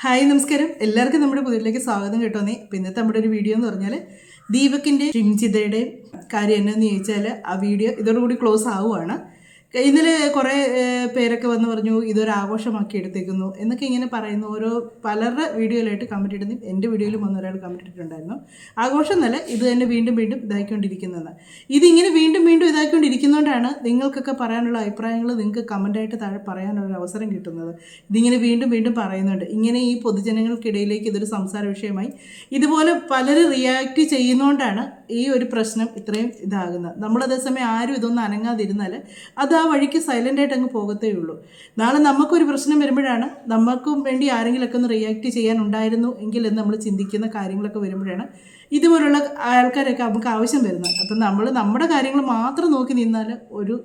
Hi നമസ്കാരം. എല്ലാവർക്കും നമ്മുടെ പുതിയതിലേക്ക് സ്വാഗതം കേട്ടോന്നേ അപ്പം നമ്മുടെ ഒരു വീഡിയോ എന്ന് പറഞ്ഞാൽ ദീപകിന്റെ ഷിംജിതയുടെയും കാര്യം എന്നാന്ന് ചോദിച്ചാൽ ആ വീഡിയോ ഇതോടുകൂടി ക്ലോസ് ആവുകയാണ് ഇന്നലെ കുറേ പേരൊക്കെ വന്ന് പറഞ്ഞു ഇതൊരു ആഘോഷമാക്കി എടുത്തേക്കുന്നു. എന്നൊക്കെ ഇങ്ങനെ പറയുന്നു. ഓരോ പലരുടെ വീഡിയോയിലായിട്ട് കമന്റ് ഇടുന്നു. എന്റെ വീഡിയോയിലും വന്ന ഒരാൾ കമന്റ് ഇട്ടിട്ടുണ്ടായിരുന്നു. ആഘോഷം എന്നല്ല ഇത് തന്നെ വീണ്ടും വീണ്ടും ഇതാക്കിക്കൊണ്ടിരിക്കുന്നതെന്ന് ഇതിങ്ങനെ വീണ്ടും വീണ്ടും ഇതാക്കിക്കൊണ്ടിരിക്കുന്നതുകൊണ്ടാണ് നിങ്ങൾക്കൊക്കെ പറയാനുള്ള അഭിപ്രായങ്ങൾ നിങ്ങൾക്ക് കമന്റായിട്ട് താഴെ പറയാനുള്ള അവസരം കിട്ടുന്നത്. ഇതിങ്ങനെ വീണ്ടും വീണ്ടും പറയുന്നുണ്ട്. ഇങ്ങനെ ഈ പൊതുജനങ്ങൾക്കിടയിലേക്ക് ഇതൊരു സംസാര വിഷയമായി. ഇതുപോലെ പലരും റിയാക്ട് ചെയ്യുന്നതുകൊണ്ടാണ് ഈ ഒരു പ്രശ്നം ഇത്രയും ഇതാകുന്നത്. നമ്മൾ അതേസമയം ആരും ഇതൊന്നും അനങ്ങാതിരുന്നാൽ അത് ആ വഴിക്ക് സൈലന്റ് ആയിട്ട് അങ്ങ് പോകത്തേ ഉള്ളൂ. നാളെ നമുക്കൊരു പ്രശ്നം വരുമ്പോഴാണ് നമുക്കും വേണ്ടി ആരെങ്കിലുമൊക്കെ ഒന്ന് റിയാക്ട് ചെയ്യാനുണ്ടായിരുന്നു എങ്കിൽ എന്ന് നമ്മൾ ചിന്തിക്കുന്ന കാര്യങ്ങളൊക്കെ വരുമ്പോഴാണ് ഇതുപോലുള്ള ആൾക്കാരൊക്കെ നമുക്ക് ആവശ്യം വരുന്നത്. അപ്പം നമ്മൾ നമ്മുടെ കാര്യങ്ങൾ മാത്രം നോക്കി നിന്നാൽ ഒരു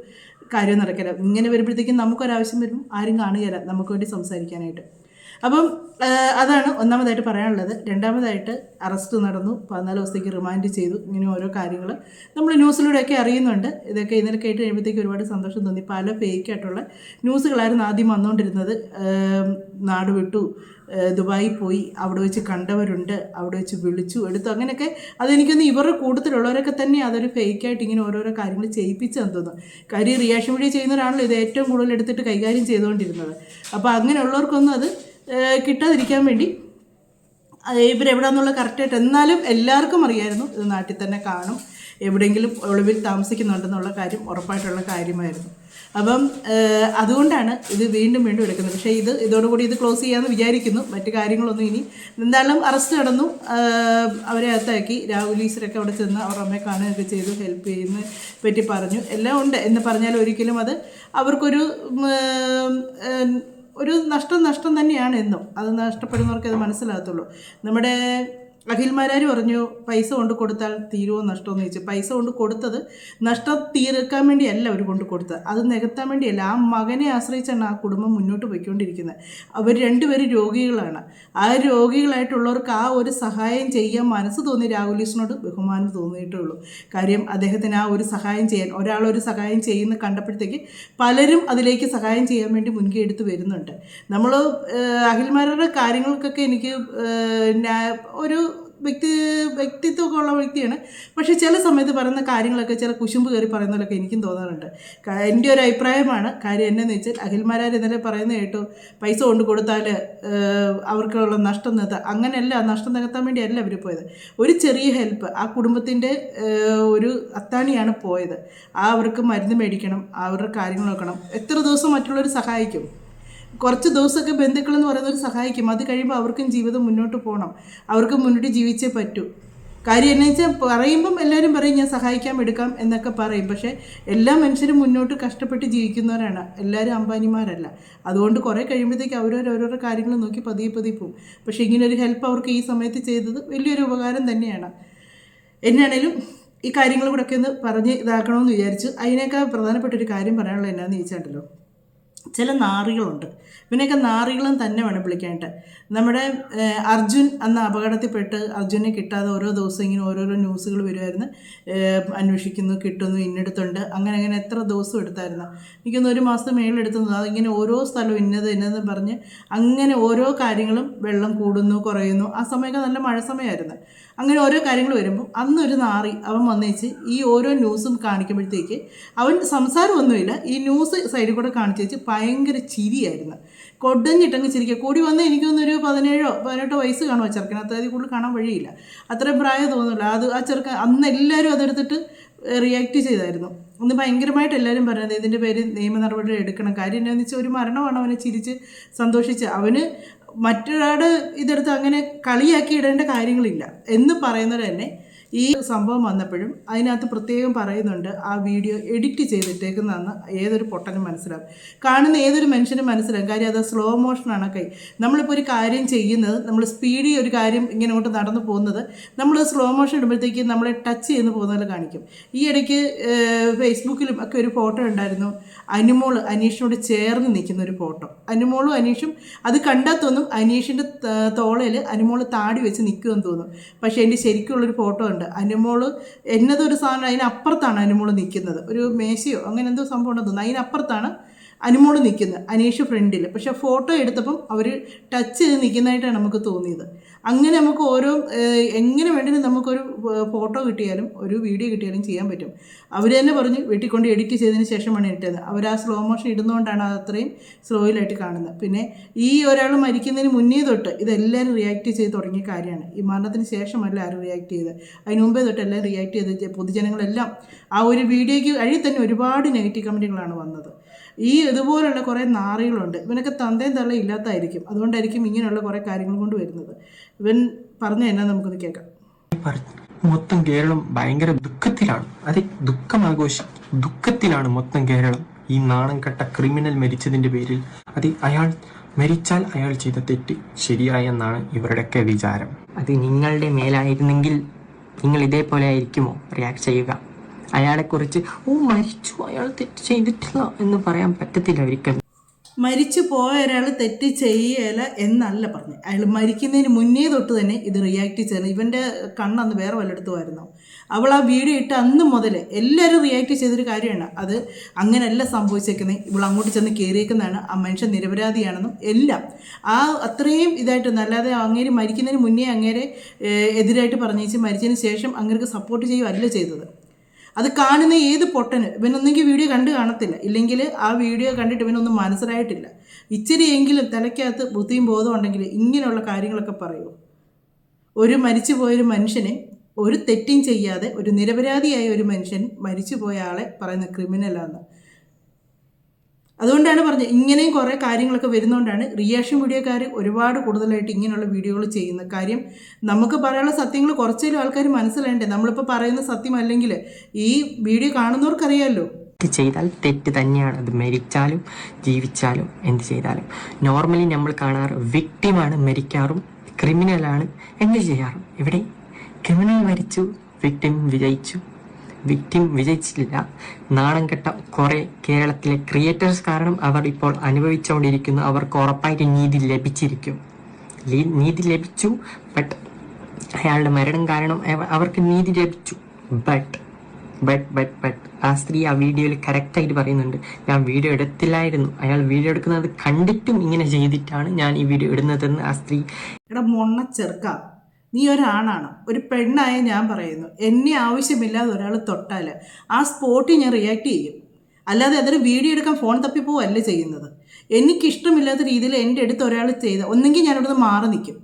കാര്യം നടക്കില്ല. ഇങ്ങനെ വരുമ്പോഴത്തേക്കും നമുക്കൊരാവശ്യം വരും. ആരും കാണുകയില്ല. നമുക്ക് വേണ്ടി സംസാരിക്കാനായിട്ട്. അപ്പം അതാണ് ഒന്നാമതായിട്ട് പറയാനുള്ളത്. രണ്ടാമതായിട്ട് അറസ്റ്റ് നടന്നു. പതിനാല് ദിവസത്തേക്ക് റിമാൻഡ് ചെയ്തു. ഇങ്ങനെ ഓരോ കാര്യങ്ങൾ നമ്മൾ ന്യൂസിലൂടെയൊക്കെ അറിയുന്നുണ്ട്. ഇതൊക്കെ ഇന്നലെ കേട്ട് കഴിയുമ്പോഴത്തേക്ക് ഒരുപാട് സന്തോഷം തോന്നി. പല ഫേക്കായിട്ടുള്ള ന്യൂസുകളായിരുന്നു ആദ്യം വന്നുകൊണ്ടിരുന്നത് നാട് വിട്ടു ദുബായി പോയി അവിടെ വെച്ച് കണ്ടവരുണ്ട് അവിടെ വെച്ച് വിളിച്ചു എടുത്തു. അങ്ങനെയൊക്കെ അതെനിക്കൊന്ന് ഇവരുടെ കൂട്ടത്തിലുള്ളവരൊക്കെ തന്നെ അതൊരു ഫേക്കായിട്ട് ഇങ്ങനെ ഓരോരോ കാര്യങ്ങൾ ചെയ്യിപ്പിച്ചെന്ന് തോന്നുന്നു. കാര്യം റിയാക്ഷൻ വീഡിയോ ചെയ്യുന്നവരാണല്ലോ ഇത് ഏറ്റവും കൂടുതൽ എടുത്തിട്ട് കൈകാര്യം ചെയ്തുകൊണ്ടിരുന്നത്. അപ്പോൾ അങ്ങനെയുള്ളവർക്കൊന്നും അത് കിട്ടാതിരിക്കാൻ വേണ്ടി. ഇവരെവിടാന്നുള്ള കറക്റ്റായിട്ട് എന്നാലും എല്ലാവർക്കും അറിയായിരുന്നു ഇത് നാട്ടിൽ തന്നെ കാണും. എവിടെയെങ്കിലും ഒളിവിൽ താമസിക്കുന്നുണ്ടെന്നുള്ള കാര്യം ഉറപ്പായിട്ടുള്ള കാര്യമായിരുന്നു. അപ്പം അതുകൊണ്ടാണ് ഇത് വീണ്ടും വീണ്ടും എടുക്കുന്നത്. പക്ഷേ ഇത് ഇതോടുകൂടി ഇത് ക്ലോസ് ചെയ്യാമെന്ന് വിചാരിക്കുന്നു. മറ്റു കാര്യങ്ങളൊന്നും ഇനി എന്തായാലും അറസ്റ്റ് നടന്നു. അവരെ അകത്താക്കി. രാഹുൽ ഈശ്വരൊക്കെ അവിടെ ചെന്ന് അവർ അമ്മയെ കാണുകയൊക്കെ ചെയ്തു ഹെൽപ്പ് ചെയ്യുന്ന പറ്റി പറഞ്ഞു. എല്ലാം ഉണ്ട് എന്ന് പറഞ്ഞാൽ ഒരിക്കലും അത് അവർക്കൊരു ഒരു നഷ്ടം നഷ്ടം തന്നെയാണ് എന്നും. അത് നഷ്ടപ്പെടുന്നവർക്ക് അത് മനസ്സിലാകത്തുള്ളൂ. നമ്മുടെ അഖിൽമാരാർ പറഞ്ഞു പൈസ കൊണ്ട് കൊടുത്താൽ തീരുമോ നഷ്ടമെന്ന് ചോദിച്ചു. പൈസ കൊണ്ട് കൊടുത്തത് നഷ്ടം തീർക്കാൻ വേണ്ടിയല്ല അവർ കൊണ്ട് കൊടുത്തത്. അത് നികത്താൻ വേണ്ടിയല്ല. ആ മകനെ ആശ്രയിച്ചാണ് ആ കുടുംബം മുന്നോട്ട് പോയിക്കൊണ്ടിരിക്കുന്നത്. അവർ രണ്ടുപേരും രോഗികളാണ്. ആ രോഗികളായിട്ടുള്ളവർക്ക് ആ ഒരു സഹായം ചെയ്യാൻ മനസ്സ് തോന്നി രാഹുൽ ഈശ്വനോട് ബഹുമാനം തോന്നിയിട്ടേ ഉള്ളൂ. കാര്യം അദ്ദേഹത്തിന് ആ ഒരു സഹായം ചെയ്യാൻ ഒരാളൊരു സഹായം ചെയ്യുന്ന കണ്ടപ്പോഴത്തേക്ക് പലരും അതിലേക്ക് സഹായം ചെയ്യാൻ വേണ്ടി മുൻകൈ എടുത്ത് വരുന്നുണ്ട്. നമ്മൾ അഖിൽമാരുടെ കാര്യങ്ങൾക്കൊക്കെ എനിക്ക് ഒരു വ്യക്തി വ്യക്തിത്വമൊക്കെ ഉള്ള വ്യക്തിയാണ്. പക്ഷേ ചില സമയത്ത് പറയുന്ന കാര്യങ്ങളൊക്കെ ചില കുശുമ്പ് കയറി പറയുന്നതിലൊക്കെ എനിക്കും തോന്നാറുണ്ട്. എന്റെ ഒരു അഭിപ്രായമാണ്. കാര്യം എന്നു വെച്ചാൽ അഖിൽമാരാർ ഇന്നലെ പറയുന്ന കേട്ടു പൈസ കൊണ്ട് കൊടുത്താൽ അവർക്കുള്ള നഷ്ടം നികത്താം അങ്ങനെയല്ല നഷ്ടം നികത്താൻ വേണ്ടിയല്ല അവർ പോയത്. ഒരു ചെറിയ ഹെൽപ്പ് ആ കുടുംബത്തിന്റെ ഒരു അത്താണിയാണ് പോയത്. ആ അവർക്ക് മരുന്ന് മേടിക്കണം അവരുടെ കാര്യങ്ങൾ നോക്കണം. എത്ര ദിവസം മറ്റുള്ളവർ സഹായിക്കും? കുറച്ച് ദിവസമൊക്കെ ബന്ധുക്കൾ എന്ന് പറയുന്നവർ സഹായിക്കും. അത് കഴിയുമ്പോൾ അവർക്കും ജീവിതം മുന്നോട്ട് പോകണം അവർക്ക് മുന്നോട്ട് ജീവിച്ചേ പറ്റൂ. കാര്യം എന്നു വെച്ചാൽ പറയുമ്പം എല്ലാവരും പറയും ഞാൻ സഹായിക്കാം എടുക്കാം എന്നൊക്കെ പറയും. പക്ഷേ എല്ലാ മനുഷ്യരും മുന്നോട്ട് കഷ്ടപ്പെട്ട് ജീവിക്കുന്നവരാണ്. എല്ലാവരും അമ്പാനിമാരല്ല അതുകൊണ്ട് കുറേ കഴിയുമ്പോഴത്തേക്ക് അവരവർ ഓരോരോ കാര്യങ്ങൾ നോക്കി പതിയെ പതിയെ പോകും പക്ഷേ ഇങ്ങനൊരു ഹെൽപ്പ് അവർക്ക് ഈ സമയത്ത് ചെയ്തത് വലിയൊരു ഉപകാരം തന്നെയാണ്. എന്നാണേലും ഈ കാര്യങ്ങൾ കൂടെയൊക്കെ ഒന്ന് പറഞ്ഞ് ഇതാക്കണമെന്ന് വിചാരിച്ചു അതിനേക്കാൾ പ്രധാനപ്പെട്ട ഒരു കാര്യം പറയാനുള്ളത് എന്നാന്ന് ചോദിച്ചാണ്ടല്ലോ? ചില നാറികളുണ്ട്. ഇവനെയൊക്കെ നാറികളും തന്നെ വേണം വിളിക്കാനായിട്ട്. നമ്മുടെ അർജുൻ അന്ന് അപകടത്തിൽപ്പെട്ട് അർജുനെ കിട്ടാതെ ഓരോ ദിവസം ഇങ്ങനെ ഓരോരോ ന്യൂസുകൾ വരുമായിരുന്നു. അന്വേഷിക്കുന്നു കിട്ടുന്നു ഇന്നെടുത്തുണ്ട്. അങ്ങനെ അങ്ങനെ എത്ര ദിവസം എടുത്തായിരുന്നു. എനിക്കൊന്ന് ഒരു മാസം മേളിലെടുത്തു അതിങ്ങനെ ഓരോ സ്ഥലവും ഇന്നത് ഇന്നതെന്ന് പറഞ്ഞ് അങ്ങനെ ഓരോ കാര്യങ്ങളും വെള്ളം കൂടുന്നു കുറയുന്നു. ആ സമയമൊക്കെ നല്ല മഴ സമയമായിരുന്നു. അങ്ങനെ ഓരോ കാര്യങ്ങൾ വരുമ്പോൾ അന്നൊരു നാറി അവൻ വന്നേച്ച് ഈ ഓരോ ന്യൂസും കാണിക്കുമ്പോഴത്തേക്ക് അവൻ സംസാരമൊന്നുമില്ല. ഈ ന്യൂസ് സൈഡിൽ കൂടെ കാണിച്ചു വെച്ച് ഭയങ്കര ചിരിയായിരുന്നു. കൊടഞ്ഞിട്ടങ്ങ് ചിരിക്കുക. കൂടി വന്ന് എനിക്കൊന്നൊരു പതിനേഴോ പതിനെട്ടോ വയസ്സ് കാണുമോ ചെറുക്കൻ അതിൽ കൂടുതൽ കാണാൻ വഴിയില്ല. അത്രയും പ്രായം തോന്നില്ല അത് ആ ചെറുക്കൻ അന്ന് എല്ലാവരും അതെടുത്തിട്ട് റിയാക്ട് ചെയ്തായിരുന്നു. ഒന്ന് ഭയങ്കരമായിട്ട് എല്ലാവരും പറയുന്നത് ഇതിന്റെ പേര് നിയമ നടപടി എടുക്കണം. കാര്യം എന്താണെന്ന് വെച്ചാൽ ഒരു മരണമാണ് അവനെ ചിരിച്ച് സന്തോഷിച്ച്. അവന് മറ്റൊരാളുടെ ഇതെടുത്ത് അങ്ങനെ കളിയാക്കി ഇടേണ്ട കാര്യങ്ങളില്ല എന്ന് പറയുന്നത് തന്നെ ഈ സംഭവം വന്നപ്പോഴും അതിനകത്ത് പ്രത്യേകം പറയുന്നുണ്ട് ആ വീഡിയോ എഡിറ്റ് ചെയ്തിട്ടേക്കുന്നതെന്ന് ഏതൊരു പൊട്ടനും മനസ്സിലാവും. കാണുന്ന ഏതൊരു മനുഷ്യനും മനസ്സിലാവും. കാര്യം അത് സ്ലോ മോഷനാണ് കൈ. നമ്മളിപ്പോൾ ഒരു കാര്യം ചെയ്യുന്നത് നമ്മൾ സ്പീഡിൽ ഒരു കാര്യം ഇങ്ങനെ അങ്ങോട്ട് നടന്നു പോകുന്നത് നമ്മൾ സ്ലോ മോഷൻ ഇടുമ്പോഴത്തേക്ക് നമ്മളെ ടച്ച് ചെയ്യുന്ന പോകുന്ന കാണിക്കും. ഈ ഇടയ്ക്ക് ഫേസ്ബുക്കിലും ഒക്കെ ഒരു ഫോട്ടോ ഉണ്ടായിരുന്നു. അനുമോൾ അനീഷിനോട് ചേർന്ന് നിൽക്കുന്ന ഒരു ഫോട്ടോ. അനുമോളും അനീഷും അത് കണ്ടാൽ തോന്നും അനീഷിന്റെ തോളയിൽ അനുമോൾ താടി വെച്ച് നിൽക്കുമെന്ന് തോന്നും. പക്ഷേ എന്റെ ശരിക്കുള്ളൊരു ഫോട്ടോ ഉണ്ട്. അനുമോൾ എന്നതൊരു സാധനം അതിനപ്പുറത്താണ് അനുമോൾ നിൽക്കുന്നത്. ഒരു മേശയോ അങ്ങനെ എന്തോ സംഭവം ഉണ്ടെന്ന് തോന്നുന്നു. അതിനപ്പുറത്താണ് അനുമോൾ നിൽക്കുന്നത് അനീഷ് ഫ്രണ്ടിൽ പക്ഷെ ഫോട്ടോ എടുത്തപ്പം അവർ ടച്ച് ചെയ്ത് നിൽക്കുന്നതായിട്ടാണ് നമുക്ക് തോന്നിയത്. അങ്ങനെ നമുക്ക് ഓരോ എങ്ങനെ വേണമെങ്കിലും നമുക്കൊരു ഫോട്ടോ കിട്ടിയാലും ഒരു വീഡിയോ കിട്ടിയാലും ചെയ്യാൻ പറ്റും. അവർ തന്നെ പറഞ്ഞ് വീട്ടിൽ കൊണ്ട് എഡിറ്റ് ചെയ്തതിന് ശേഷമാണ് ഇട്ടത്. അവർ ആ സ്ലോ മോഷൻ ഇടുന്നതുകൊണ്ടാണ് അത് അത്രയും സ്ലോയിലായിട്ട് കാണുന്നത്. പിന്നെ ഈ ഒരാൾ മരിക്കുന്നതിന് മുന്നേ തൊട്ട് ഇതെല്ലാവരും റിയാക്ട് ചെയ്ത് തുടങ്ങിയ കാര്യമാണ്. ഈ മരണത്തിന് ശേഷമല്ല ആരും റിയാക്ട് ചെയ്ത് അതിന് മുമ്പേ തൊട്ട് എല്ലാം റിയാക്ട് ചെയ്ത് പൊതുജനങ്ങളെല്ലാം ആ ഒരു വീഡിയോയ്ക്ക് വഴി തന്നെ ഒരുപാട് നെഗറ്റീവ് കമന്റുകളാണ് വന്നത്. ഈ ഇതുപോലുള്ള കുറേ നാറികളുണ്ട്. ഇവനൊക്കെ തന്തയും തള്ള ഇല്ലാത്തതായിരിക്കും അതുകൊണ്ടായിരിക്കും ഇങ്ങനെയുള്ള കുറേ കാര്യങ്ങൾ കൊണ്ട് വരുന്നത്. ഇവൻ പറഞ്ഞു തന്നെ നമുക്കൊന്ന് കേൾക്കാം. പറഞ്ഞു മൊത്തം കേരളം ഭയങ്കര ദുഃഖത്തിലാണ്. അതെ ദുഃഖം ആഘോഷി ദുഃഖത്തിലാണ് മൊത്തം കേരളം. ഈ നാണം കെട്ട ക്രിമിനൽ മരിച്ചതിന്റെ പേരിൽ. അതെ അയാൾ മരിച്ചാൽ അയാൾ ചെയ്ത തെറ്റ് ശരിയായെന്നാണ് ഇവരുടെയൊക്കെ വിചാരം. അത് നിങ്ങളുടെ മേലായിരുന്നെങ്കിൽ നിങ്ങൾ ഇതേപോലെ ആയിരിക്കുമോ? റിയാക്ട് ചെയ്യുക. അയാളെക്കുറിച്ച് ഓ മരിച്ചു അയാൾ തെറ്റ് ചെയ്തിട്ടില്ല എന്ന് പറയാൻ പറ്റത്തില്ല ഒരിക്കലും. മരിച്ചു പോയ ഒരാൾ തെറ്റ് ചെയ്യല എന്നല്ല പറഞ്ഞു. അയാൾ മരിക്കുന്നതിന് മുന്നേ തൊട്ട് തന്നെ ഇത് റിയാക്ട് ചെയ്യണം ഇവന്റെ കണ്ണന്ന് വേറെ വല്ലയിടത്തുമായിരുന്നു അവൾ ആ വീഡിയോ ഇട്ട് അന്ന് മുതൽ എല്ലാവരും റിയാക്ട് ചെയ്തൊരു കാര്യമാണ്. അത് അങ്ങനെയല്ല സംഭവിച്ചേക്കുന്നത് ഇവൾ അങ്ങോട്ട് ചെന്ന് കയറിയേക്കുന്നതാണ് ആ മനുഷ്യൻ നിരപരാധിയാണെന്നും എല്ലാം. ആ അത്രയും ഇതായിട്ടൊന്നും അല്ലാതെ അങ്ങേര് മരിക്കുന്നതിന് മുന്നേ അങ്ങേരെ എതിരായിട്ട് പറഞ്ഞേച്ച് മരിച്ചതിന് ശേഷം അങ്ങേർക്ക് സപ്പോർട്ട് ചെയ്യുകയല്ല ചെയ്തത്. അത് കാണുന്ന ഏത് പൊട്ടന് ഇവനൊന്നെങ്കിൽ വീഡിയോ കണ്ട് കാണത്തില്ല. ഇല്ലെങ്കിൽ ആ വീഡിയോ കണ്ടിട്ട് ഇവനൊന്നും മനസ്സിലായിട്ടില്ല. ഇച്ചിരിയെങ്കിലും തലയ്ക്കകത്ത് ബുദ്ധിയും ബോധം ഉണ്ടെങ്കിൽ ഇങ്ങനെയുള്ള കാര്യങ്ങളൊക്കെ പറയൂ. ഒരു മരിച്ചു പോയൊരു മനുഷ്യനെ ഒരു തെറ്റും ചെയ്യാതെ ഒരു നിരപരാധിയായ ഒരു മനുഷ്യൻ മരിച്ചുപോയ ആളെ പറയുന്ന ക്രിമിനലാന്ന് അതുകൊണ്ടാണ് പറഞ്ഞത് ഇങ്ങനെയും കുറേ കാര്യങ്ങളൊക്കെ വരുന്നതുകൊണ്ടാണ് റിയാക്ഷൻ വീഡിയോക്കാർ ഒരുപാട് കൂടുതലായിട്ട് ഇങ്ങനെയുള്ള വീഡിയോകൾ ചെയ്യുന്നത് കാര്യം. നമുക്ക് പറയാനുള്ള സത്യങ്ങൾ കുറച്ചേലും ആൾക്കാർ മനസ്സിലാണ്ടേ നമ്മളിപ്പോൾ പറയുന്ന സത്യമല്ലെങ്കിൽ ഈ വീഡിയോ കാണുന്നവർക്കറിയാമല്ലോ ചെയ്താൽ തെറ്റ് തന്നെയാണ്. അത് മരിച്ചാലും ജീവിച്ചാലും എന്ത് ചെയ്താലും. നോർമലി നമ്മൾ കാണാറ് വിക്ടിമാണ് മരിക്കാറും ക്രിമിനലാണ് എന്ത് ചെയ്യാറും. ഇവിടെ ക്രിമിനൽ മരിച്ചു വിക്ടിം വിജയിച്ചു. വിക്ടിം വിജയിച്ചില്ല നാണം കെട്ട കുറെ കേരളത്തിലെ ക്രിയേറ്റേഴ്സ് കാരണം അവർ ഇപ്പോൾ അനുഭവിച്ചുകൊണ്ടിരിക്കുന്നു. അവർക്ക് ഉറപ്പായിട്ട് നീതി ലഭിച്ചിരിക്കും. നീതി ലഭിച്ചു ബട്ട് അയാളുടെ മരണം കാരണം അവർക്ക് നീതി ലഭിച്ചു. ബട്ട് ബട്ട് ബട്ട് ബട്ട് ആ സ്ത്രീ ആ വീഡിയോയിൽ കറക്റ്റായിട്ട് പറയുന്നുണ്ട്. ഞാൻ വീഡിയോ എടുത്തില്ലായിരുന്നു. അയാൾ വീഡിയോ എടുക്കുന്നത് കണ്ടിട്ടും ഇങ്ങനെ ചെയ്തിട്ടാണ് ഞാൻ ഈ വീഡിയോ ഇടുന്നതെന്ന് ആ സ്ത്രീ എടാ മൊണ്ണ ചെറുക്ക. നീ ഒരാണാണ്? ഒരു പെണ്ണായ ഞാൻ പറയുന്നു. എന്നെ ആവശ്യമില്ലാതെ ഒരാൾ തൊട്ടാൽ ആ സ്പോട്ടിൽ ഞാൻ റിയാക്ട് ചെയ്യും. അല്ലാതെ അതൊരു വീഡിയോ എടുക്കാൻ ഫോൺ തപ്പി തപ്പിപ്പോവല്ല ചെയ്യുന്നത്? എനിക്കിഷ്ടമില്ലാത്ത രീതിയിൽ എന്റെ അടുത്ത് ഒരാൾ ചെയ്ത ഒന്നെങ്കിൽ ഞാൻ അവിടുന്ന് മാറി നിൽക്കും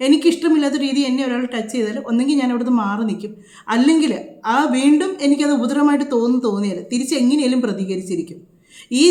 എനിക്കിഷ്ടമില്ലാത്ത രീതി എന്നെ ഒരാൾ ടച്ച് ചെയ്താൽ ഒന്നെങ്കിൽ ഞാൻ അവിടുന്ന് മാറി നിൽക്കും അല്ലെങ്കിൽ ആ വീണ്ടും എനിക്കത് ഉപദ്രവമായിട്ട് തോന്നുന്നു തോന്നിയാൽ തിരിച്ച് എങ്ങനെയും പ്രതികരിച്ചിരിക്കും. ഈ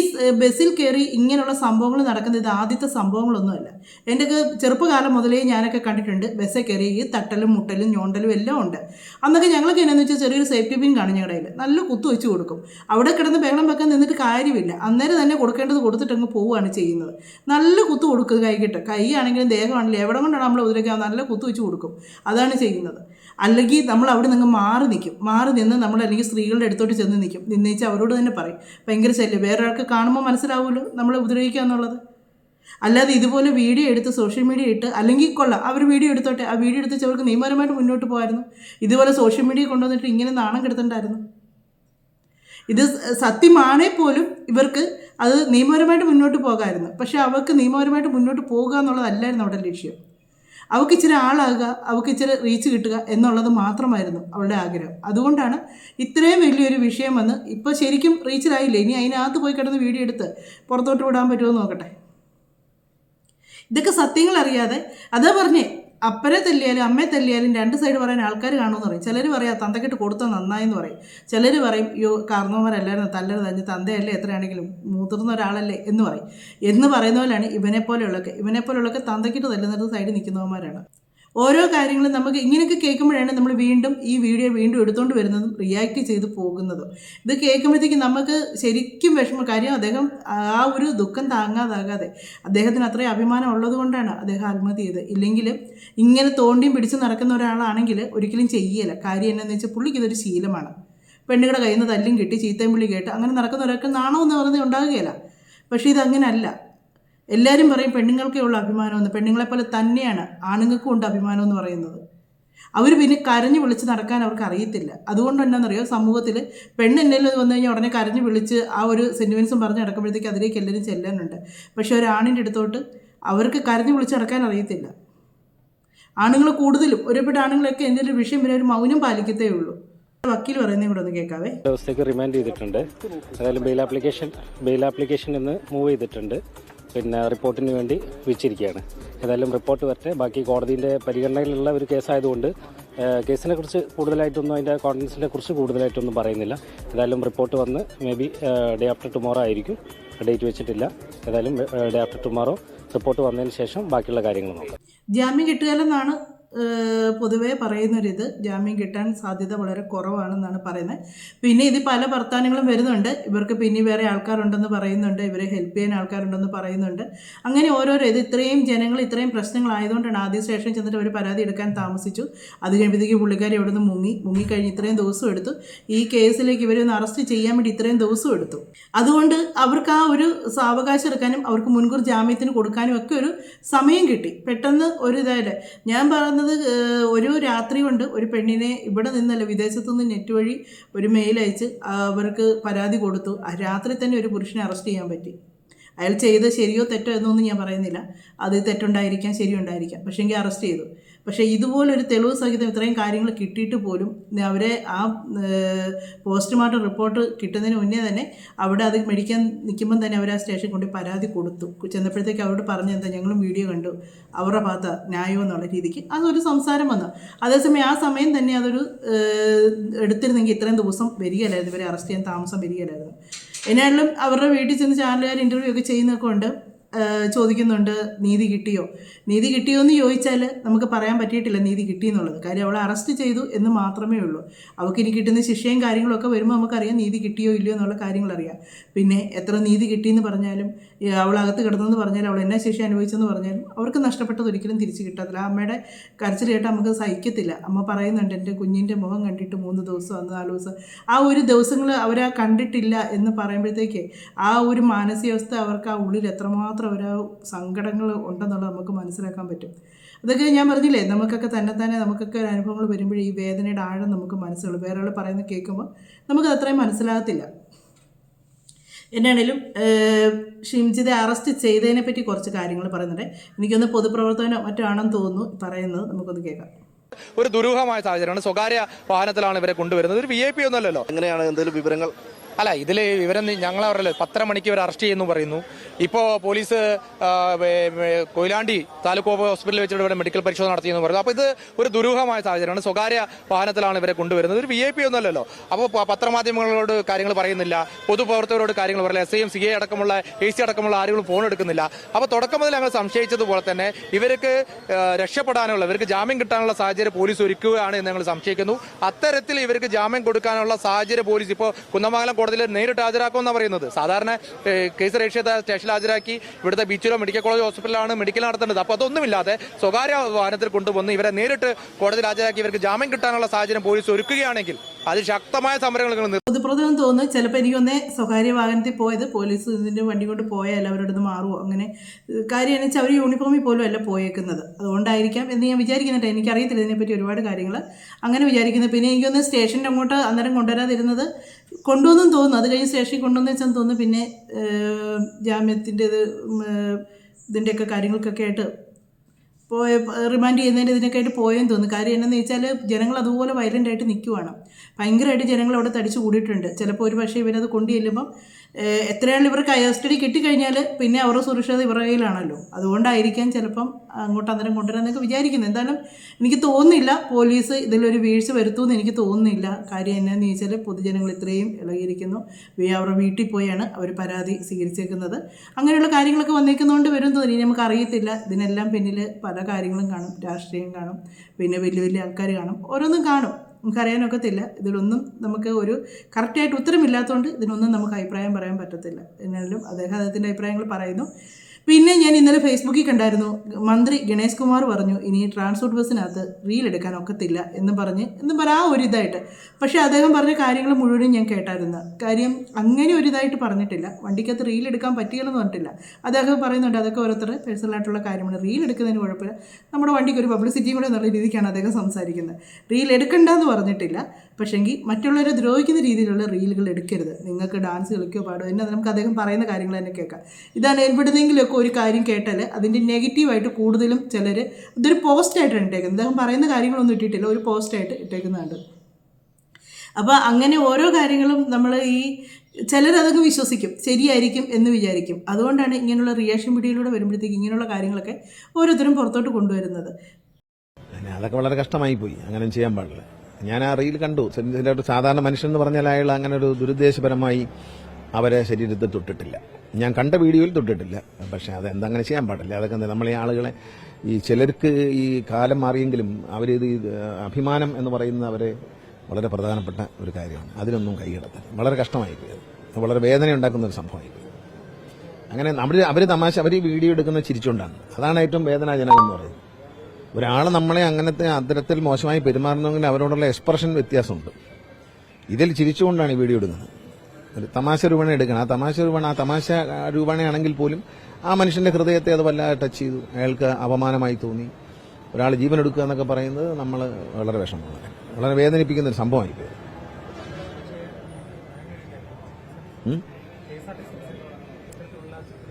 ബസ്സിൽ കയറി ഇങ്ങനെയുള്ള സംഭവങ്ങൾ നടക്കുന്നത് ഇത് ആദ്യത്തെ സംഭവങ്ങളൊന്നുമല്ല. എന്റെയൊക്കെ ചെറുപ്പകാലം മുതലേ ഞാനൊക്കെ കണ്ടിട്ടുണ്ട് ബസ്സിൽ കയറി ഈ തട്ടലും മുട്ടലും ഞോണ്ടലും എല്ലാം ഉണ്ട്. അന്നൊക്കെ ഞങ്ങൾക്ക് എന്നാന്ന് വെച്ചാൽ ചെറിയൊരു സേഫ്റ്റി പിൻ കാണും ഞങ്ങളുടെ കയ്യിൽ നല്ല കുത്തു വെച്ച് കൊടുക്കും. അവിടെ കിടന്ന് ബഹളം വെക്കാൻ നിന്നിട്ട് കാര്യമില്ല. അന്നേരം തന്നെ കൊടുക്കേണ്ടത് കൊടുത്തിട്ട് അങ്ങ് പോവുകയാണ് ചെയ്യുന്നത്. നല്ല കുത്തു കൊടുക്കുക കൈകിട്ട്. കൈയാണെങ്കിലും ദേഹമാണെങ്കിലും എവിടെ കൊണ്ടാണ് നമ്മൾ ഉദ്രവിക്കുക നല്ല കുത്തു വെച്ച് കൊടുക്കും. അതാണ് ചെയ്യുന്നത്. അല്ലെങ്കിൽ നമ്മൾ അവിടെ നിന്ന് മാറി നിൽക്കും മാറി നിന്ന് നമ്മൾ അല്ലെങ്കിൽ സ്ത്രീകളുടെ അടുത്തോട്ട് ചെന്ന് നിൽക്കും നിന്നേച്ച് അവരോട് തന്നെ പറയും. ഭയങ്കര ശല്യം. വേറെ ആൾക്ക് കാണുമ്പോൾ മനസ്സിലാവുമല്ലോ നമ്മളെ ഉപദ്രവിക്കുക എന്നുള്ളത്. അല്ലാതെ ഇതുപോലെ വീഡിയോ എടുത്ത് സോഷ്യൽ മീഡിയ ഇട്ട് അല്ലെങ്കിൽ കൊള്ളാം അവർ വീഡിയോ എടുത്തോട്ടെ ആ വീഡിയോ എടുത്ത് അവർക്ക് നിയമപരമായിട്ട് മുന്നോട്ട് പോകായിരുന്നു ഇതുപോലെ സോഷ്യൽ മീഡിയ കൊണ്ടുവന്നിട്ട് ഇങ്ങനെ നാണം കെടുത്തണ്ടായിരുന്നു. ഇത് സത്യമാണേ പോലും ഇവർക്ക് അത് നിയമപരമായിട്ട് മുന്നോട്ട് പോകാമായിരുന്നു പക്ഷേ അവർക്ക് നിയമപരമായിട്ട് മുന്നോട്ട് പോകുക എന്നുള്ളതല്ലായിരുന്നു അവിടെ ലക്ഷ്യം. അവൾക്ക് ഇച്ചിരി ആളാകുക അവൾക്ക് ഇച്ചിരി റീച്ച് കിട്ടുക എന്നുള്ളത് മാത്രമായിരുന്നു അവളുടെ ആഗ്രഹം. അതുകൊണ്ടാണ് ഇത്രയും വലിയൊരു വിഷയം വന്ന് ഇപ്പോൾ ശരിക്കും റീച്ചിലായില്ലേ ഇനി അതിനകത്ത് പോയി കിടന്ന് വീഡിയോ എടുത്ത് പുറത്തോട്ട് വിടാൻ പറ്റുമോ നോക്കട്ടെ. ഇതൊക്കെ സത്യങ്ങൾ അറിയാതെ അതാ പറഞ്ഞേ അപ്പനെ തല്ലിയാലും അമ്മയെ തല്ലിയാലും രണ്ട് സൈഡ് പറയാൻ ആൾക്കാർ കാണുമെന്ന് പറയും. ചിലർ പറയാം തന്തക്കെട്ട് കൊടുത്താൽ നന്നായെന്ന് പറയും. ചിലർ പറയും യോ കാരണവന്മാരല്ലായിരുന്നു തല്ലരുത് അഞ്ഞ് തന്തയല്ലേ എത്രയാണെങ്കിലും മുതിർന്ന ഒരാളല്ലേ എന്ന് പറയും. എന്ന് പറയുന്ന പോലെയാണ് ഇവനെ പോലെയുള്ളൊക്കെ ഇവനെ പോലെയുള്ളൊക്കെ തന്തക്കിട്ട് തല്ലുന്നത് സൈഡിൽ നിൽക്കുന്നവന്മാരാണ്. ഓരോ കാര്യങ്ങളും നമുക്ക് ഇങ്ങനെയൊക്കെ കേൾക്കുമ്പോഴാണ് നമ്മൾ വീണ്ടും ഈ വീഡിയോ വീണ്ടും എടുത്തുകൊണ്ട് വരുന്നതും റിയാക്ട് ചെയ്ത് പോകുന്നതും. ഇത് കേൾക്കുമ്പോഴത്തേക്കും നമുക്ക് ശരിക്കും വിഷമം. കാര്യം അദ്ദേഹം ആ ഒരു ദുഃഖം താങ്ങാതാകാതെ അദ്ദേഹത്തിന് അത്രയും അഭിമാനം ഉള്ളത് കൊണ്ടാണ് അദ്ദേഹം ആത്മഹത്യ ചെയ്തത്. ഇല്ലെങ്കിൽ ഇങ്ങനെ തോണ്ടിയും പിടിച്ച് നടക്കുന്ന ഒരാളാണെങ്കിൽ ഒരിക്കലും ചെയ്യല കാര്യം എന്നാന്ന് വെച്ചാൽ പുള്ളിക്ക് ഇതൊരു ശീലമാണ്. പെണ്ണുങ്ങളുടെ കയ്യിൽ നിന്ന് തല്ലും കിട്ടി ചീത്തയും പുള്ളി കേട്ട് അങ്ങനെ നടക്കുന്ന ഒരാൾക്ക് നാണമെന്ന് പറഞ്ഞത് ഉണ്ടാകുകയില്ല. പക്ഷേ ഇതങ്ങനല്ല. എല്ലാവരും പറയും പെണ്ണുങ്ങൾക്കേ ഉള്ള അഭിമാനമെന്ന്. പെണ്ണുങ്ങളെ പോലെ തന്നെയാണ് ആണുങ്ങൾക്കും ഉണ്ട് അഭിമാനം എന്ന് പറയുന്നത്. അവർ പിന്നെ കരഞ്ഞു വിളിച്ച് നടക്കാൻ അവർക്ക് അറിയത്തില്ല. അതുകൊണ്ട് എന്നാണെന്നറിയോ സമൂഹത്തിൽ പെണ്ണ് എന്തെങ്കിലും വന്നു കഴിഞ്ഞാൽ ഉടനെ കരഞ്ഞു വിളിച്ച് ആ ഒരു സെന്റിമെൻസും പറഞ്ഞ് നടക്കുമ്പോഴത്തേക്ക് അതിലേക്ക് എല്ലാവരും ചെല്ലാനുണ്ട്. പക്ഷെ ഒരാണിന്റെ അടുത്തോട്ട് അവർക്ക് കരഞ്ഞു വിളിച്ച് നടക്കാൻ അറിയത്തില്ല. ആണുങ്ങൾ കൂടുതലും ഒരുപാട് ആണുങ്ങളൊക്കെ എന്തെങ്കിലും വിഷയം വരെ ഒരു മൗനം പാലിക്കത്തേ ഉള്ളൂ. വക്കീൽ പറയുന്നതും കൂടെ ഒന്ന് കേൾക്കാവേ. ദിവസത്തേക്ക് റിമാൻഡ് ചെയ്തിട്ടുണ്ട്. അതായത് ബെയിൽ ആപ്ലിക്കേഷൻ ബെയിൽ ആപ്ലിക്കേഷൻ ഇന്ന് മൂവ് ചെയ്തിട്ടുണ്ട്. പിന്നെ റിപ്പോർട്ടിന് വേണ്ടി വെച്ചിരിക്കുകയാണ്. ഏതായാലും റിപ്പോർട്ട് വരട്ടെ. ബാക്കി കോടതിന്റെ പരിഗണനയിലുള്ള ഒരു കേസായതുകൊണ്ട് കേസിനെ കുറിച്ച് കൂടുതലായിട്ടൊന്നും അതിന്റെ കോൺഫിഡൻസിനെ കുറിച്ച് കൂടുതലായിട്ടൊന്നും പറയുന്നില്ല. ഏതായാലും റിപ്പോർട്ട് വന്ന് maybe day after tomorrow ആയിരിക്കും. ഡേറ്റ് വെച്ചിട്ടില്ല. ഏതായാലും ഡേ ആഫ്റ്റർ ടുമോറോ റിപ്പോർട്ട് വന്നതിന് ശേഷം ബാക്കിയുള്ള കാര്യങ്ങൾ നോക്കാം. ജാമ്യം കിട്ടുകയില്ലെന്നാണ് പൊതുവേ പറയുന്നൊരിത് ജാമ്യം കിട്ടാൻ സാധ്യത വളരെ കുറവാണെന്നാണ് പറയുന്നത്. പിന്നെ ഇത് പല വർത്തമാനങ്ങളും വരുന്നുണ്ട്. ഇവർക്ക് പിന്നെ വേറെ ആൾക്കാരുണ്ടെന്ന് പറയുന്നുണ്ട്. ഇവരെ ഹെൽപ്പ് ചെയ്യാൻ ആൾക്കാരുണ്ടെന്ന് പറയുന്നുണ്ട്. അങ്ങനെ ഓരോരോ ഇത് ഇത്രയും ജനങ്ങൾ ഇത്രയും പ്രശ്നങ്ങളായതുകൊണ്ടാണ് ആദ്യ സ്റ്റേഷനിൽ ചെന്നിട്ട് അവർ പരാതി എടുക്കാൻ താമസിച്ചു. അത് കഴിയുമ്പോഴത്തേക്ക് പുള്ളിക്കാരി അവിടെ നിന്ന് മുങ്ങി. മുങ്ങിക്കഴിഞ്ഞ് ഇത്രയും ദിവസം എടുത്തു. ഈ കേസിലേക്ക് ഇവരെ ഒന്ന് അറസ്റ്റ് ചെയ്യാൻ വേണ്ടി ഇത്രയും ദിവസം എടുത്തു. അതുകൊണ്ട് അവർക്ക് ആ ഒരു സാവകാശം എടുക്കാനും അവർക്ക് മുൻകൂർ ജാമ്യത്തിന് കൊടുക്കാനും ഒക്കെ ഒരു സമയം കിട്ടി. പെട്ടെന്ന് ഒരു ഇതായിട്ട് ഞാൻ പറയുന്നത് ഒരു രാത്രി കൊണ്ട് ഒരു പെണ്ണിനെ ഇവിടെ നിന്നല്ല വിദേശത്തു നിന്ന് നെറ്റ് വഴി ഒരു മെയിൽ അയച്ച് അവർക്ക് പരാതി കൊടുത്തു. ആ രാത്രി തന്നെ ഒരു പുരുഷനെ അറസ്റ്റ് ചെയ്യാൻ പറ്റി. അയാൾ ചെയ്ത് ശരിയോ തെറ്റോ എന്നൊന്നും ഞാൻ പറയുന്നില്ല. അത് തെറ്റുണ്ടായിരിക്കാം ശരിയുണ്ടായിരിക്കാം. പക്ഷേ എങ്കിൽ അറസ്റ്റ് ചെയ്തു. പക്ഷേ ഇതുപോലൊരു തെളിവ് സഹിതം ഇത്രയും കാര്യങ്ങൾ കിട്ടിയിട്ട് പോലും അവരെ ആ പോസ്റ്റ്മോർട്ടം റിപ്പോർട്ട് കിട്ടുന്നതിന് മുന്നേ തന്നെ അവിടെ അത് മേടിക്കാൻ നിൽക്കുമ്പം തന്നെ അവർ ആ സ്റ്റേഷനിൽ കൊണ്ട് പരാതി കൊടുത്തു. ചെന്നപ്പോഴത്തേക്ക് അവരോട് പറഞ്ഞു എന്താ ഞങ്ങളും വീഡിയോ കണ്ടു. അവരുടെ ഭാഗത്ത് ന്യായം എന്നുള്ള രീതിക്ക് അതൊരു സംസാരം വന്നു. അതേസമയം ആ സമയം തന്നെ അതൊരു എടുത്തിരുന്നെങ്കിൽ ഇത്രയും ദിവസം വരികയില്ലായിരുന്നു. ഇവരെ അറസ്റ്റ് ചെയ്യാൻ താമസം വരികയില്ലായിരുന്നു. എന്നാലും അവരുടെ വീട്ടിൽ ചെന്ന് ചാനലുകാർ ഇന്റർവ്യൂ ഒക്കെ ചെയ്യുന്നതൊക്കെ കൊണ്ട് ഏഹ് ചോദിക്കുന്നുണ്ട് നീതി കിട്ടിയോ? നീതി കിട്ടിയോ എന്ന് ചോദിച്ചാൽ നമുക്ക് പറയാൻ പറ്റിയിട്ടില്ല നീതി കിട്ടിയെന്നുള്ളത്. കാര്യം അവളെ അറസ്റ്റ് ചെയ്തു എന്ന് മാത്രമേ ഉള്ളൂ. അവൾക്ക് ഇനി കിട്ടുന്ന ശിക്ഷയും കാര്യങ്ങളൊക്കെ വരുമ്പോൾ നമുക്കറിയാം നീതി കിട്ടിയോ ഇല്ലയോ എന്നുള്ള കാര്യങ്ങൾ അറിയാം പിന്നെ എത്ര നീതി കിട്ടിയെന്ന് പറഞ്ഞാലും അവളകത്ത് കിടന്നെന്ന് പറഞ്ഞാലും അവൾ എന്നാ ശിക്ഷ അനുഭവിച്ചെന്ന് പറഞ്ഞാലും അവർക്ക് നഷ്ടപ്പെട്ടത് ഒരിക്കലും തിരിച്ചു കിട്ടത്തില്ല. അമ്മയുടെ കരച്ചിൽ കേട്ട് നമുക്ക് സഹിക്കത്തില്ല. അമ്മ പറയുന്നുണ്ട് എന്റെ കുഞ്ഞിന്റെ മുഖം കണ്ടിട്ട് മൂന്ന് ദിവസം അന്ന് നാല് ദിവസം. ആ ഒരു ദിവസങ്ങൾ അവരാ കണ്ടിട്ടില്ല എന്ന് പറയുമ്പോഴത്തേക്ക് ആ ഒരു മാനസികാവസ്ഥ അവർക്ക് ആ ഉള്ളിൽ എത്രമാത്രം ഒരു സങ്കടങ്ങൾ ഉണ്ടെന്നുള്ളത് നമുക്ക് മനസ്സിലാക്കാൻ പറ്റും. അതൊക്കെ ഞാൻ പറഞ്ഞില്ലേ നമുക്കൊക്കെ തന്നെ തന്നെ നമുക്കൊക്കെ ഒരു അനുഭവങ്ങൾ വരുമ്പോഴേ ഈ വേദനയുടെ ആഴം നമുക്ക് മനസ്സിലുള്ളൂ. വേറെ ആൾ പറയുന്നത് കേൾക്കുമ്പോൾ നമുക്കത് അത്രയും മനസ്സിലാകത്തില്ല. എന്നാണേലും ഷിംജിതെ അറസ്റ്റ് ചെയ്തതിനെ പറ്റി കുറച്ച് കാര്യങ്ങൾ പറയുന്നുണ്ട്. എനിക്കൊന്ന് പൊതുപ്രവർത്തനോ മറ്റോ ആണെന്ന് തോന്നുന്നു പറയുന്നത് നമുക്കൊന്ന് കേൾക്കാം. ഒരു ദുരൂഹമായ സാഹചര്യമാണ്. സ്വകാര്യ വാഹനത്തിലാണ് ഇവരെ കൊണ്ടുവരുന്നത്. ഒരു വി ഐ പി ഒന്നുമല്ലല്ലോ. എങ്ങനെയാണ് എന്തെങ്കിലും വിവരങ്ങൾ അല്ല ഇതിൽ വിവരം ഞങ്ങൾ അവരല്ല പത്തര മണിക്ക് ഇവർ അറസ്റ്റ് ചെയ്യുന്നു പറയുന്നു. ഇപ്പോൾ പോലീസ് കൊയിലാണ്ടി താലൂക്ക് ഹോസ്പിറ്റലിൽ വെച്ചിട്ട് ഇവിടെ മെഡിക്കൽ പരിശോധന നടത്തിയെന്ന് പറയുന്നു. അപ്പോൾ ഇത് ഒരു ദുരൂഹമായ സാഹചര്യമാണ്. സ്വകാര്യ വാഹനത്തിലാണ് ഇവരെ കൊണ്ടുവരുന്നത്. ഒരു വി ഐ പി ഒന്നുമല്ലല്ലോ. അപ്പോൾ പത്രമാധ്യമങ്ങളോട് കാര്യങ്ങൾ പറയുന്നില്ല. പൊതുപ്രവർത്തകരോട് കാര്യങ്ങൾ പറയില്ല. S I M C A അടക്കമുള്ള എ സി അടക്കമുള്ള ആരും ഫോൺ എടുക്കുന്നില്ല. അപ്പോൾ തുടക്കം മുതൽ ഞങ്ങൾ സംശയിച്ചതുപോലെ തന്നെ ഇവർക്ക് രക്ഷപ്പെടാനുള്ള ഇവർക്ക് ജാമ്യം കിട്ടാനുള്ള സാഹചര്യം പോലീസ് ഒരുക്കുകയാണ് എന്ന് ഞങ്ങൾ സംശയിക്കുന്നു. അത്തരത്തിൽ ഇവർക്ക് ജാമ്യം കൊടുക്കാനുള്ള സാഹചര്യം പോലീസ് ഇപ്പോൾ കുന്നമംഗലം കോടതിയിൽ നേരിട്ട് ഹാജരാക്കുമെന്നാണ് പറയുന്നത്. സാധാരണ കേസ് രക്ഷിത സ്റ്റേഷനിൽ ഹാജരാക്കി ഇവിടുത്തെ ബീച്ചിലോ മെഡിക്കൽ കോളേജ് ഹോസ്പിറ്റലിലാണ് മെഡിക്കൽ നടത്തേണ്ടത്. അപ്പോൾ അതൊന്നുമില്ലാതെ സ്വകാര്യ വാഹനത്തിൽ കൊണ്ടുവന്ന് ഇവരെ നേരിട്ട് കോടതിയിൽ ഹാജരാക്കി ഇവർക്ക് ജാമ്യം കിട്ടാനുള്ള സാഹചര്യം പോലീസ് ഒരുക്കുകയാണെങ്കിൽ അത് ശക്തമായ സമരങ്ങൾ പൊതുപ്രവർത്തനം തോന്നുന്നു. ചിലപ്പോൾ എനിക്കൊന്ന് സ്വകാര്യ വാഹനത്തിൽ പോയത് പോലീസ് ഇതിന്റെ വണ്ടി കൊണ്ട് പോയാൽ അവരുടെ മാറുമോ അങ്ങനെ കാര്യം എന്ന് വെച്ചാൽ അവർ യൂണിഫോമിൽ പോലും അല്ല പോയേക്കുന്നത്. അതുകൊണ്ടായിരിക്കാം എന്ന് ഞാൻ വിചാരിക്കുന്നുണ്ട്. എനിക്കറിയത്തില്ല ഇതിനെപ്പറ്റി ഒരുപാട് കാര്യങ്ങൾ അങ്ങനെ വിചാരിക്കുന്നത് പിന്നെ എനിക്കൊന്ന് സ്റ്റേഷന്റെ അങ്ങോട്ട് അന്നേരം കൊണ്ടുവരാതിരുന്നത് കൊണ്ടുവന്നും തോന്നുന്നു. അത് കഴിഞ്ഞ് സ്റ്റേഷനിൽ കൊണ്ടുവന്ന് വെച്ചാൽ തോന്നുന്നു. പിന്നെ ജാമ്യത്തിന്റെ ഇത് ഇതിന്റെയൊക്കെ കാര്യങ്ങൾക്കൊക്കെ ആയിട്ട് പോയ റിമാൻഡ് ചെയ്യുന്നതിന്റെ ഇതിനൊക്കെ ആയിട്ട് പോയെന്ന് തോന്നുന്നു. കാര്യം എന്നാന്ന് വെച്ചാൽ ജനങ്ങൾ അതുപോലെ വയലന്റ് ആയിട്ട് നിൽക്കുവാണ് ഭയങ്കരമായിട്ട് ജനങ്ങൾ അവിടെ തടിച്ചു കൂടിയിട്ടുണ്ട്. ചിലപ്പോൾ ഒരു പക്ഷേ ഇവരത് കൊണ്ടു ചെല്ലുമ്പം എത്രയാണ് ഇവർ കസ്റ്റഡി കിട്ടിക്കഴിഞ്ഞാൽ പിന്നെ അവരുടെ സുരക്ഷിത ഇവരുടെ കയ്യിലാണല്ലോ. അതുകൊണ്ടായിരിക്കാം ചിലപ്പം അങ്ങോട്ട് അന്നേരം കൊണ്ടുവരാമെന്നൊക്കെ വിചാരിക്കുന്നത് എന്തായാലും എനിക്ക് തോന്നുന്നില്ല പോലീസ് ഇതിലൊരു വീഴ്ച വരുത്തുമെന്ന് എനിക്ക് തോന്നുന്നില്ല. കാര്യം എന്നാന്ന് ചോദിച്ചാൽ പൊതുജനങ്ങൾ ഇത്രയും ഇളകിയിരിക്കുന്നു. അവരുടെ വീട്ടിൽ പോയാണ് അവർ പരാതി സ്വീകരിച്ചേക്കുന്നത്. അങ്ങനെയുള്ള കാര്യങ്ങളൊക്കെ വന്നേക്കുന്നതുകൊണ്ട് വരും തോന്നി നമുക്ക് അറിയത്തില്ല. ഇതിനെല്ലാം പിന്നിൽ പല കാര്യങ്ങളും കാണും. രാഷ്ട്രീയം കാണും. പിന്നെ വലിയ വലിയ ആൾക്കാർ കാണും. ഓരോന്നും കാണും. നമുക്കറിയാനൊക്കത്തില്ല. ഇതിലൊന്നും നമുക്ക് ഒരു കറക്റ്റായിട്ട് ഉത്തരമില്ലാത്തതുകൊണ്ട് ഇതിനൊന്നും നമുക്ക് അഭിപ്രായം പറയാൻ പറ്റത്തില്ല. എന്നാലും അദ്ദേഹം അദ്ദേഹത്തിന്റെ അഭിപ്രായങ്ങൾ പറയുന്നു. പിന്നെ ഞാൻ ഇന്നലെ ഫേസ്ബുക്കിൽ കണ്ടായിരുന്നു മന്ത്രി ഗണേഷ് കുമാർ പറഞ്ഞു ഇനി ട്രാൻസ്പോർട്ട് ബസ്സിനകത്ത് റീൽ എടുക്കാൻ ഒക്കത്തില്ല എന്ന് പറഞ്ഞ് എന്ന് പറ ആ ഒരു ഇതായിട്ട്. പക്ഷേ അദ്ദേഹം പറഞ്ഞ കാര്യങ്ങൾ മുഴുവനും ഞാൻ കേട്ടായിരുന്നു. കാര്യം അങ്ങനെ ഒരു ഇതായിട്ട് പറഞ്ഞിട്ടില്ല. വണ്ടിക്കകത്ത് റീൽ എടുക്കാൻ പറ്റില്ലെന്ന് പറഞ്ഞിട്ടില്ല. അദ്ദേഹം പറയുന്നുണ്ട് അതൊക്കെ ഓരോരുത്തർ പേഴ്സണലായിട്ടുള്ള കാര്യമാണ്. റീൽ എടുക്കുന്നതിന് കുഴപ്പമില്ല. നമ്മുടെ വണ്ടിക്ക് ഒരു പബ്ലിസിറ്റിയും കൂടെ എന്നുള്ള രീതിക്കാണ് അദ്ദേഹം സംസാരിക്കുന്നത്. റീൽ എടുക്കണ്ടെന്ന് പറഞ്ഞിട്ടില്ല. പക്ഷേങ്കിൽ മറ്റുള്ളവരെ ദ്രോഹിക്കുന്ന രീതിയിലുള്ള റീലുകൾ എടുക്കരുത്. നിങ്ങൾക്ക് ഡാൻസ് കളിക്കോ പാടോ എന്നെ നമുക്ക് അദ്ദേഹം പറയുന്ന കാര്യങ്ങൾ തന്നെ കേൾക്കാം. ഇതാണ് എവിടെന്നെങ്കിലുമൊക്കെ ഒരു കാര്യം കേട്ടാൽ അതിന്റെ നെഗറ്റീവായിട്ട് കൂടുതലും ചിലർ ഇതൊരു പോസ്റ്റായിട്ടാണ് ഇട്ടേക്കുന്നത്. അദ്ദേഹം പറയുന്ന കാര്യങ്ങളൊന്നും ഇട്ടിട്ടില്ല. ഒരു പോസ്റ്റായിട്ട് ഇട്ടേക്കുന്നുണ്ട് അപ്പോൾ അങ്ങനെ ഓരോ കാര്യങ്ങളും നമ്മൾ ഈ ചിലരതൊക്കെ വിശ്വസിക്കും. ശരിയായിരിക്കും എന്ന് വിചാരിക്കും. അതുകൊണ്ടാണ് ഇങ്ങനെയുള്ള റിയാക്ഷൻ വീഡിയോയിലൂടെ വരുമ്പോഴത്തേക്ക് ഇങ്ങനെയുള്ള കാര്യങ്ങളൊക്കെ ഓരോരുത്തരും പുറത്തോട്ട് കൊണ്ടുവരുന്നത്. അതൊക്കെ വളരെ കഷ്ടമായി പോയി. അങ്ങനെ ചെയ്യാൻ പാടില്ല. ഞാൻ ആ റീൽ കണ്ടു. സാധാരണ മനുഷ്യൻ എന്ന് പറഞ്ഞാൽ അയാൾ അങ്ങനെ ഒരു ദുരുദ്ദേശപരമായി അവരെ ശരീരത്തിൽ തൊട്ടിട്ടില്ല. ഞാൻ കണ്ട വീഡിയോയിൽ തൊട്ടിട്ടില്ല. പക്ഷേ അത് എന്തങ്ങനെ ചെയ്യാൻ പാടില്ല. അതൊക്കെ ഈ ആളുകളെ ഈ ചിലർക്ക് ഈ കാലം മാറിയെങ്കിലും അവരിത് അഭിമാനം എന്ന് പറയുന്ന അവരെ വളരെ പ്രധാനപ്പെട്ട ഒരു കാര്യമാണ്. അതിനൊന്നും കൈകടത്താൻ വളരെ കഷ്ടമായി പോയി അത്. വളരെ വേദന ഉണ്ടാക്കുന്ന ഒരു സംഭവമായി പോയി അങ്ങനെ നമ്മൾ അവർ തമാശ അവർ വീഡിയോ എടുക്കുന്ന ചിരിച്ചുകൊണ്ടാണ് അതാണ് ഏറ്റവും വേദനാജനകം എന്ന് പറയുന്നത്. ഒരാൾ നമ്മളെ അങ്ങനത്തെ അത്തരത്തിൽ മോശമായി പെരുമാറുന്നെങ്കിൽ അവരോടുള്ള എക്സ്പ്രഷൻ വ്യത്യാസമുണ്ട്. ഇതിൽ ചിരിച്ചുകൊണ്ടാണ് ഈ വീഡിയോ എടുക്കുന്നത്. ഒരു തമാശ രൂപണ എടുക്കണം. ആ തമാശ രൂപണ ആ തമാശ രൂപണയാണെങ്കിൽ പോലും ആ മനുഷ്യന്റെ ഹൃദയത്തെ അത് വല്ലാതെ ടച്ച് ചെയ്തു. അയാൾക്ക് അപമാനമായി തോന്നി. ഒരാൾ ജീവൻ എടുക്കുക എന്നൊക്കെ പറയുന്നത് നമ്മൾ വളരെ വിഷമമാണ്. വളരെ വേദനിപ്പിക്കുന്ന ഒരു സംഭവമായി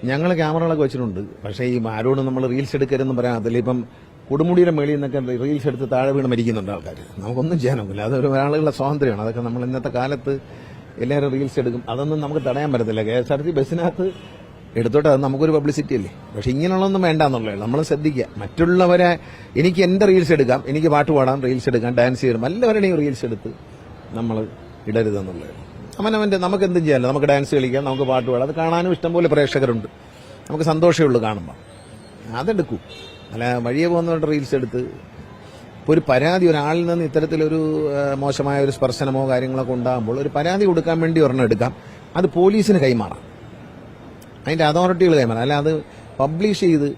ഞങ്ങൾ ക്യാമറകളൊക്കെ വെച്ചിട്ടുണ്ട്. പക്ഷേ ഈ ആരോടും നമ്മൾ റീൽസ് എടുക്കരുതെന്ന് പറയാം അതിൽ ഇപ്പം കൊടുമുടിയുടെ മേളിൽ നിന്നൊക്കെ റീൽസ് എടുത്ത് താഴെ വീണ് മരിക്കുന്നുണ്ട് ആൾക്കാർ നമുക്കൊന്നും ചെയ്യാനൊക്കില്ല. അതൊരു ഒരാളുകളുടെ സ്വാതന്ത്ര്യമാണ്. അതൊക്കെ നമ്മൾ ഇന്നത്തെ കാലത്ത് എല്ലാവരും റീൽസ് എടുക്കും. അതൊന്നും നമുക്ക് തടയാൻ പറ്റത്തില്ല. കെ എസ് ആർ ടി ബസ്സിനകത്ത് എടുത്തോട്ടെ അത് നമുക്കൊരു പബ്ലിസിറ്റി അല്ലേ? പക്ഷെ ഇങ്ങനെയുള്ളതൊന്നും വേണ്ട എന്നുള്ളത് നമ്മൾ ശ്രദ്ധിക്കുക. മറ്റുള്ളവരെ എനിക്ക് എന്റെ റീൽസ് എടുക്കാം. എനിക്ക് പാട്ട് പാടാം റീൽസ് എടുക്കാം ഡാൻസ് ചെയ്യണം. എല്ലാവരുടെയും റീൽസ് എടുത്ത് നമ്മൾ ഇടരുതെന്നുള്ളത് അവനവന്റെ നമുക്ക് എന്തും ചെയ്യാമല്ലോ നമുക്ക് ഡാൻസ് കളിക്കാം നമുക്ക് പാട്ട് പാടാം. അത് കാണാനും ഇഷ്ടംപോലെ പ്രേക്ഷകരുണ്ട്. നമുക്ക് സന്തോഷമേ ഉള്ളൂ കാണുമ്പോൾ അതെടുക്കൂ. അല്ല വഴിയെ പോകുന്നവരുടെ റീൽസ് എടുത്ത് ഇപ്പോൾ ഒരു പരാതി ഒരാളിൽ നിന്ന് ഇത്തരത്തിലൊരു മോശമായ ഒരു സ്പർശനമോ കാര്യങ്ങളൊക്കെ ഉണ്ടാകുമ്പോൾ ഒരു പരാതി കൊടുക്കാൻ വേണ്ടി ഒരെണ്ണം എടുക്കാം. അത് പോലീസിന് കൈമാറാം. അതിന്റെ അതോറിറ്റികൾ കൈമാറാം. അല്ല അത് പബ്ലിഷ് ചെയ്ത്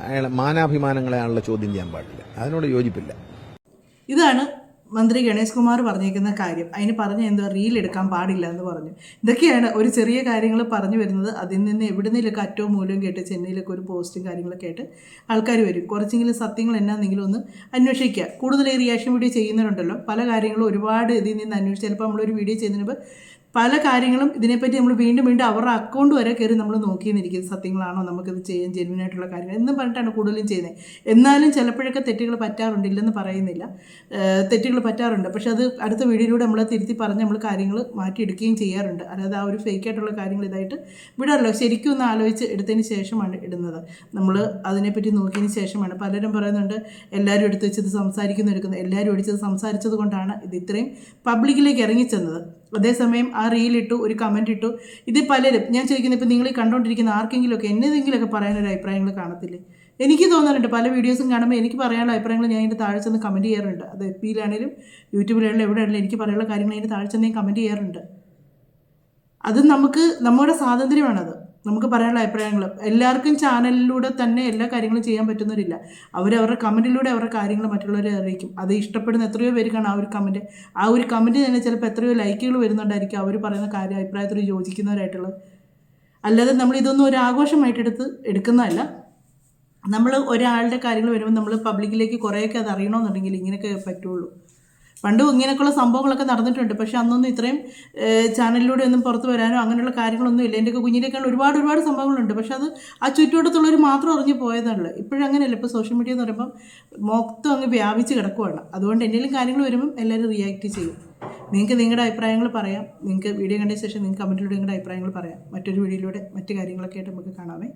അയാളെ മാനാഭിമാനങ്ങളെ ആളുടെ ചോദ്യം ചെയ്യാൻ പാടില്ല. അതിനോട് യോജിപ്പില്ല. ഇതാണ് മന്ത്രി ഗണേഷ് കുമാർ പറഞ്ഞേക്കുന്ന കാര്യം അതിന് പറഞ്ഞ എന്തോ റീൽ എടുക്കാൻ പാടില്ല എന്ന് പറഞ്ഞു. ഇതൊക്കെയാണ് ഒരു ചെറിയ കാര്യങ്ങൾ പറഞ്ഞു വരുന്നത്. അതിൽ നിന്ന് എവിടുന്നേലൊക്കെ അറ്റവും മൂലവും കേട്ട് ചെന്നൈയിലൊക്കെ ഒരു പോസ്റ്റും കാര്യങ്ങളൊക്കെ ആയിട്ട് ആൾക്കാർ വരും. കുറച്ചെങ്കിലും സത്യങ്ങൾ എന്നാണെന്നെങ്കിലും ഒന്ന് അന്വേഷിക്കുക. കൂടുതൽ റിയാക്ഷൻ വീഡിയോ ചെയ്യുന്നവരുണ്ടല്ലോ. പല കാര്യങ്ങളും ഒരുപാട് ഇതിൽ നിന്ന് അന്വേഷിച്ച് ചിലപ്പോൾ നമ്മളൊരു വീഡിയോ ചെയ്യുന്നതിന് മുമ്പ് പല കാര്യങ്ങളും ഇതിനെപ്പറ്റി നമ്മൾ വീണ്ടും വീണ്ടും അവരുടെ അക്കൗണ്ട് വരെ കയറി നമ്മൾ നോക്കിയെന്നിരിക്കും സത്യങ്ങളാണോ? നമുക്കിത് ചെയ്യാൻ ജെന്വിനായിട്ടുള്ള കാര്യങ്ങൾ എന്നും പറഞ്ഞിട്ടാണ് കൂടുതലും ചെയ്യുന്നത്. എന്നാലും ചിലപ്പോഴൊക്കെ തെറ്റുകൾ പറ്റാറുണ്ട് ഇല്ലെന്ന് പറയുന്നില്ല. തെറ്റുകൾ പറ്റാറുണ്ട്. പക്ഷെ അത് അടുത്ത വീഡിയോയിലൂടെ നമ്മളെ തിരുത്തി പറഞ്ഞ് നമ്മൾ കാര്യങ്ങൾ മാറ്റിയെടുക്കുകയും ചെയ്യാറുണ്ട്. അതായത് ആ ഒരു ഫേക്ക് ആയിട്ടുള്ള കാര്യങ്ങൾ ഇതായിട്ട് വിടാറില്ല. ശരിക്കും ഒന്ന് ആലോചിച്ച് എടുത്തതിന് ശേഷമാണ് ഇടുന്നത്. നമ്മൾ അതിനെപ്പറ്റി നോക്കിയതിന് ശേഷമാണ്. പലരും പറയുന്നുണ്ട് എല്ലാവരും എടുത്ത് വെച്ചത് സംസാരിക്കുന്നു എടുക്കുന്നത് എല്ലാവരും ഒടിച്ചത് സംസാരിച്ചത് കൊണ്ടാണ് ഇത് ഇത്രയും പബ്ലിക്കിലേക്ക് ഇറങ്ങിച്ചെന്നത്. അതേസമയം ആ റീൽ ഇട്ടു ഒരു കമന്റ് ഇട്ടു. ഇത് പലരും ഞാൻ ചോദിക്കുന്നത് ഇപ്പം നിങ്ങൾ കണ്ടുകൊണ്ടിരിക്കുന്ന ആർക്കെങ്കിലുമൊക്കെ എന്നെന്തെങ്കിലുമൊക്കെ പറയാനൊരു അഭിപ്രായങ്ങൾ കാണത്തില്ലേ? എനിക്ക് തോന്നാറുണ്ട് പല വീഡിയോസും കാണുമ്പോൾ എനിക്ക് പറയാനുള്ള അഭിപ്രായങ്ങൾ ഞാൻ അതിന്റെ താഴെ ചെന്ന് കമന്റ് ചെയ്യാറുണ്ട്. അത് എഫ് പിയിലാണെങ്കിലും യൂട്യൂബിലാണെങ്കിലും എവിടെയാണെങ്കിലും എനിക്ക് പറയാനുള്ള കാര്യങ്ങൾ അതിന്റെ താഴെ ചെന്ന് കമന്റ് ചെയ്യാറുണ്ട്. അത് നമുക്ക് നമ്മുടെ സ്വാതന്ത്ര്യമാണത്. നമുക്ക് പറയാനുള്ള അഭിപ്രായങ്ങൾ. എല്ലാവർക്കും ചാനലിലൂടെ തന്നെ എല്ലാ കാര്യങ്ങളും ചെയ്യാൻ പറ്റുന്നവരില്ല. അവരവരുടെ കമന്റിലൂടെ അവരുടെ കാര്യങ്ങൾ മറ്റുള്ളവരെ അറിയിക്കും. അത് ഇഷ്ടപ്പെടുന്ന എത്രയോ പേർക്കാണ് ആ ഒരു കമന്റ് ആ ഒരു കമന്റ് തന്നെ ചിലപ്പോൾ എത്രയോ ലൈക്കുകൾ വരുന്നുണ്ടായിരിക്കും അവർ പറയുന്ന കാര്യം അഭിപ്രായത്തോട് യോജിക്കുന്നവരായിട്ടുള്ളത്. അല്ലാതെ നമ്മൾ ഇതൊന്നും ഒരു ആഘോഷമായിട്ടെടുത്ത് എടുക്കുന്നതല്ല. നമ്മൾ ഒരാളുടെ കാര്യങ്ങൾ വരുമ്പോൾ നമ്മൾ പബ്ലിക്കിലേക്ക് കുറേയൊക്കെ അത് അറിയണമെന്നുണ്ടെങ്കിൽ ഇങ്ങനെയൊക്കെ പറ്റുള്ളൂ. പണ്ടും ഇങ്ങനെയൊക്കെയുള്ള സംഭവങ്ങളൊക്കെ നടന്നിട്ടുണ്ട്. പക്ഷെ അന്നൊന്നും ഇത്രയും ചാനലിലൂടെ ഒന്നും പുറത്ത് വരാനോ അങ്ങനെയുള്ള കാര്യങ്ങളൊന്നും ഇല്ല. എന്റെയൊക്കെ കുഞ്ഞിനേക്കാൾ ഒരുപാട് ഒരുപാട് സംഭവങ്ങളുണ്ട്. പക്ഷെ അത് ആ ചുറ്റുവട്ടത്തുള്ളവർ മാത്രം അറിഞ്ഞു പോയതാണല്ലോ ഇപ്പോഴും അങ്ങനെയല്ല. ഇപ്പോൾ സോഷ്യൽ മീഡിയ എന്ന് പറയുമ്പം മൊത്തം അങ്ങ് വ്യാപിച്ച് കിടക്കുകയാണ് അതുകൊണ്ട് എന്തെങ്കിലും കാര്യങ്ങൾ വരുമ്പം എല്ലാവരും റിയാക്ട് ചെയ്യും. നിങ്ങൾക്ക് നിങ്ങളുടെ അഭിപ്രായങ്ങൾ പറയാം. നിങ്ങൾക്ക് വീഡിയോ കണ്ട ശേഷം നിങ്ങൾക്ക് കമന്റിലൂടെ നിങ്ങളുടെ അഭിപ്രായങ്ങൾ പറയാം. മറ്റൊരു വീഡിയോയിലൂടെ മറ്റു കാര്യങ്ങളൊക്കെ ആയിട്ട് നമുക്ക് കാണാമേ.